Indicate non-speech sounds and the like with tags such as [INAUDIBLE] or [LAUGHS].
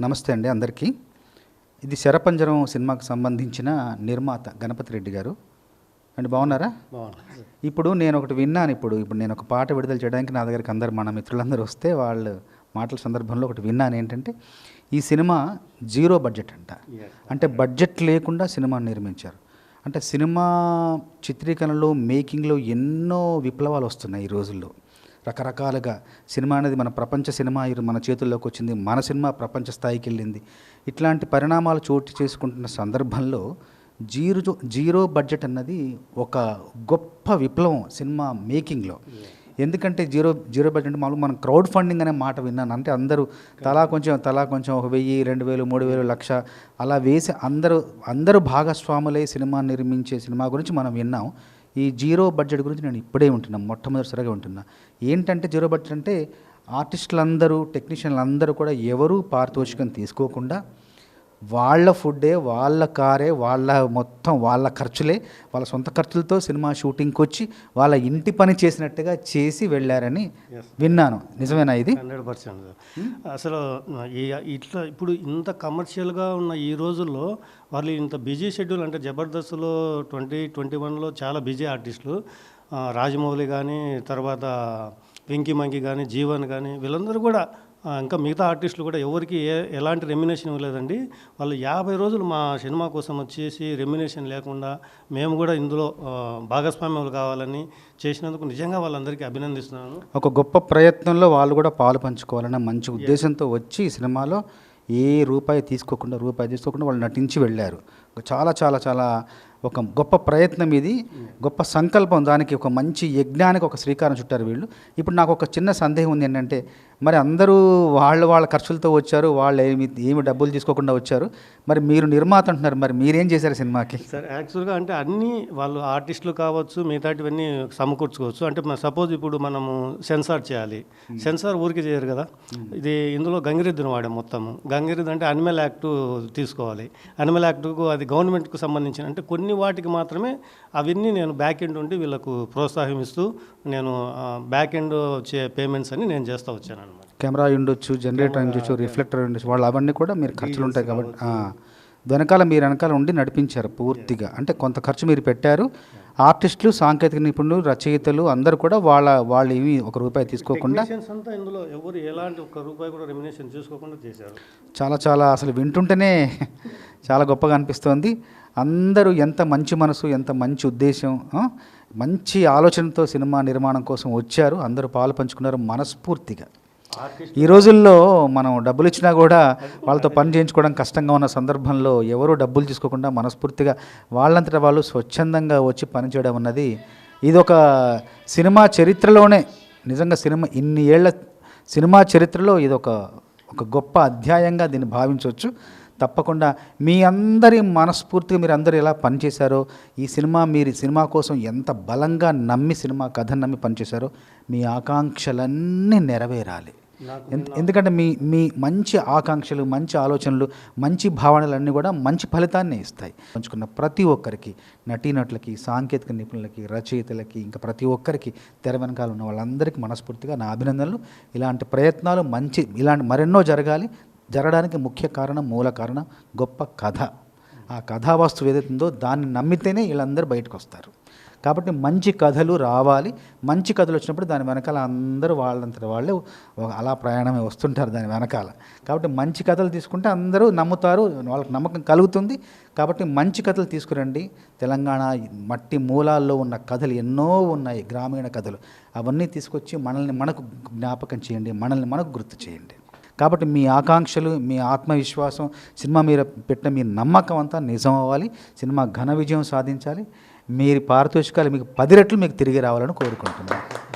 నమస్తే అండి అందరికీ. ఇది శరపంజరం సినిమాకు సంబంధించిన నిర్మాత గణపతి రెడ్డి గారు. అండి బాగున్నారా? ఇప్పుడు నేను ఒకటి విన్నాను ఇప్పుడు. ఇప్పుడు నేను ఒక పాట విడుదల చేయడానికి నా దగ్గరికి అందరు మన మిత్రులందరూ వస్తే వాళ్ళు మాటల సందర్భంలో ఒకటి విన్నాను ఏంటంటే ఈ సినిమా జీరో బడ్జెట్ అంట. అంటే బడ్జెట్ లేకుండా సినిమా నిర్మించారు. అంటే సినిమా చిత్రీకరణలో మేకింగ్లో ఎన్నో విప్లవాలు వస్తున్నాయి ఈ రోజుల్లో. రకరకాలుగా సినిమా అనేది మన ప్రపంచ సినిమా మన చేతుల్లోకి వచ్చింది మన సినిమా ప్రపంచ స్థాయికి వెళ్ళింది. ఇట్లాంటి పరిణామాలు చోటు చేసుకుంటున్న సందర్భంలో జీరో జీరో బడ్జెట్ అన్నది ఒక గొప్ప విప్లవం సినిమా మేకింగ్లో. ఎందుకంటే జీరో జీరో బడ్జెట్ అంటే మనం క్రౌడ్ ఫండింగ్ అనే మాట విన్నాను. అంటే అందరూ తలా కొంచెం తలా కొంచెం ఒక వెయ్యి రెండు వేలు మూడు వేలు లక్ష అలా వేసి అందరూ అందరూ భాగస్వాములై సినిమా నిర్మించే సినిమా గురించి మనం విన్నాం. ఈ జీరో బడ్జెట్ గురించి నేను ఇప్పుడే ఉంటున్నా మొట్టమొదటిసారిగా ఉంటున్నా. ఏంటంటే జీరో బడ్జెట్ అంటే ఆర్టిస్టులు అందరూ టెక్నీషియన్లు అందరూ కూడా ఎవరూ పారితోషికం తీసుకోకుండా వాళ్ళ ఫుడ్డే వాళ్ళ కారే వాళ్ళ మొత్తం వాళ్ళ ఖర్చులే. వాళ్ళ సొంత ఖర్చులతో సినిమా షూటింగ్కి వచ్చి వాళ్ళ ఇంటి పని చేసినట్టుగా చేసి వెళ్ళారని విన్నాను. నిజమేనా ఇది? హండ్రెడ్ పర్సెంట్ అసలు ఇట్లా ఇప్పుడు ఇంత కమర్షియల్గా ఉన్న ఈ రోజుల్లో వాళ్ళు ఇంత బిజీ షెడ్యూల్ అంటే జబర్దస్త్లో ట్వంటీ ట్వంటీ వన్లో చాలా బిజీ ఆర్టిస్టులు. రాజమౌళి కానీ తర్వాత వెంకీ మంకి కానీ జీవన్ కానీ వీళ్ళందరూ కూడా ఇంకా మిగతా ఆర్టిస్టులు కూడా ఎవరికి ఏ ఎలాంటి రెమ్యునేషన్ ఇవ్వలేదండి. వాళ్ళు యాభై రోజులు మా సినిమా కోసం వచ్చేసి రెమ్యునేషన్ లేకుండా మేము కూడా ఇందులో భాగస్వామ్యాలు కావాలని చేసినందుకు నిజంగా వాళ్ళందరికీ అభినందిస్తున్నాను. ఒక గొప్ప ప్రయత్నంలో వాళ్ళు కూడా పాలు పంచుకోవాలన్న మంచి ఉద్దేశంతో వచ్చి ఈ సినిమాలో ఏ రూపాయి తీసుకోకుండా రూపాయి తీసుకోకుండా వాళ్ళు నటించి వెళ్ళారు. చాలా చాలా చాలా ఒక గొప్ప ప్రయత్నం ఇది గొప్ప సంకల్పం. దానికి ఒక మంచి యజ్ఞానికి ఒక శ్రీకారం చుట్టారు వీళ్ళు. ఇప్పుడు నాకు ఒక చిన్న సందేహం ఉంది ఏంటంటే మరి అందరూ వాళ్ళ వాళ్ళ ఖర్చులతో వచ్చారు వాళ్ళు ఏమి ఏమి డబ్బులు తీసుకోకుండా వచ్చారు. మరి మీరు నిర్మాత అంటున్నారు మరి మీరేం చేశారు సినిమాకి? సార్ యాక్చువల్గా అంటే అన్ని వాళ్ళు ఆర్టిస్టులు కావచ్చు మిగతాటివన్నీ సమకూర్చుకోవచ్చు. అంటే సపోజ్ ఇప్పుడు మనము సెన్సార్ చేయాలి. సెన్సార్ ఊరికి చేయరు కదా. ఇది ఇందులో గంగిరెద్దును వాడాం మొత్తము. గంగిరెద్దు అంటే అనిమల్ యాక్ట్ తీసుకోవాలి. అనిమల్ యాక్ట్కు అది గవర్నమెంట్కు సంబంధించిన అంటే కొన్ని వాటికి మాత్రమే అవన్నీ నేను బ్యాక్ ఎండ్ ఉండి వీళ్ళకు ప్రోత్సాహం ఇస్తూ నేను బ్యాక్ ఎండ్ వచ్చే పేమెంట్స్ అని నేను చేస్తూ వచ్చాను అనమాట కెమెరా ఉండొచ్చు జనరేటర్ ఉండొచ్చు రిఫ్లెక్టర్ ఉండొచ్చు వాళ్ళు అవన్నీ కూడా మీరు ఖర్చులు ఉంటాయి కాబట్టి వెనకాల మీరు వెనకాల ఉండి నడిపించారు పూర్తిగా. అంటే కొంత ఖర్చు మీరు పెట్టారు. ఆర్టిస్టులు సాంకేతిక నిపుణులు రచయితలు అందరూ కూడా వాళ్ళ వాళ్ళు ఏమి ఒక రూపాయి తీసుకోకుండా అంతా ఇందులో ఎవరు ఎలాంటి ఒక్క రూపాయి కూడా రెమ్యునేషన్ చూసుకోకుండా చేశారు. చాలా చాలా అసలు వింటుంటేనే [LAUGHS] చాలా గొప్పగా అనిపిస్తోంది. అందరూ ఎంత మంచి మనసు ఎంత మంచి ఉద్దేశం మంచి ఆలోచనతో సినిమా నిర్మాణం కోసం వచ్చారు. అందరూ పాలు పంచుకున్నారు మనస్ఫూర్తిగా. ఈ రోజుల్లో మనం డబ్బులు ఇచ్చినా కూడా వాళ్ళతో పని చేయించుకోవడం కష్టంగా ఉన్న సందర్భంలో ఎవరు డబ్బులు తీసుకోకుండా మనస్ఫూర్తిగా వాళ్ళంతటా వాళ్ళు స్వచ్ఛందంగా వచ్చి పనిచేయడం అన్నది ఇది ఒక సినిమా చరిత్రలోనే నిజంగా సినిమా ఇన్ని ఏళ్ళ సినిమా చరిత్రలో ఇది ఒక ఒక గొప్ప అధ్యాయంగా దీన్ని భావించవచ్చు. తప్పకుండా మీ అందరి మనస్ఫూర్తిగా మీరు అందరూ ఎలా పనిచేశారో ఈ సినిమా మీరు సినిమా కోసం ఎంత బలంగా నమ్మి సినిమా కథను నమ్మి పనిచేశారో మీ ఆకాంక్షలన్నీ నెరవేరాలి. ఎందు- ఎందుకంటే మీ మీ మంచి ఆకాంక్షలు మంచి ఆలోచనలు మంచి భావనలన్నీ కూడా మంచి ఫలితాన్ని ఇస్తాయి. పంచుకున్న ప్రతి ఒక్కరికి నటీనటులకి సాంకేతిక నిపుణులకి రచయితలకి ఇంకా ప్రతి ఒక్కరికి తెర వెనకాల ఉన్న వాళ్ళందరికీ మనస్ఫూర్తిగా నా అభినందనలు. ఇలాంటి ప్రయత్నాలు మంచి ఇలాంటి మరెన్నో జరగాలి. జరగడానికి ముఖ్య కారణం మూల కారణం గొప్ప కథ. ఆ కథావస్తువు ఏదైతే ఉందో దాన్ని నమ్మితేనే వీళ్ళందరూ బయటకు వస్తారు కాబట్టి మంచి కథలు రావాలి. మంచి కథలు వచ్చినప్పుడు దాని వెనకాల అందరూ వాళ్ళంతటి వాళ్ళే అలా ప్రయాణమే వస్తుంటారు దాని వెనకాల. కాబట్టి మంచి కథలు తీసుకుంటే అందరూ నమ్ముతారు వాళ్ళకి నమ్మకం కలుగుతుంది. కాబట్టి మంచి కథలు తీసుకురండి. తెలంగాణ మట్టి మూలాల్లో ఉన్న కథలు ఎన్నో ఉన్నాయి గ్రామీణ కథలు. అవన్నీ తీసుకొచ్చి మనల్ని మనకు జ్ఞాపకం చేయండి మనల్ని మనకు గుర్తు చేయండి. కాబట్టి మీ ఆకాంక్షలు మీ ఆత్మవిశ్వాసం సినిమా మీద పెట్టిన మీ నమ్మకం అంతా నిజం అవ్వాలి. సినిమా ఘన విజయం సాధించాలి. మీరు పారితోషికాలు మీకు పది రెట్లు మీకు తిరిగి రావాలని కోరుకుంటున్నాను.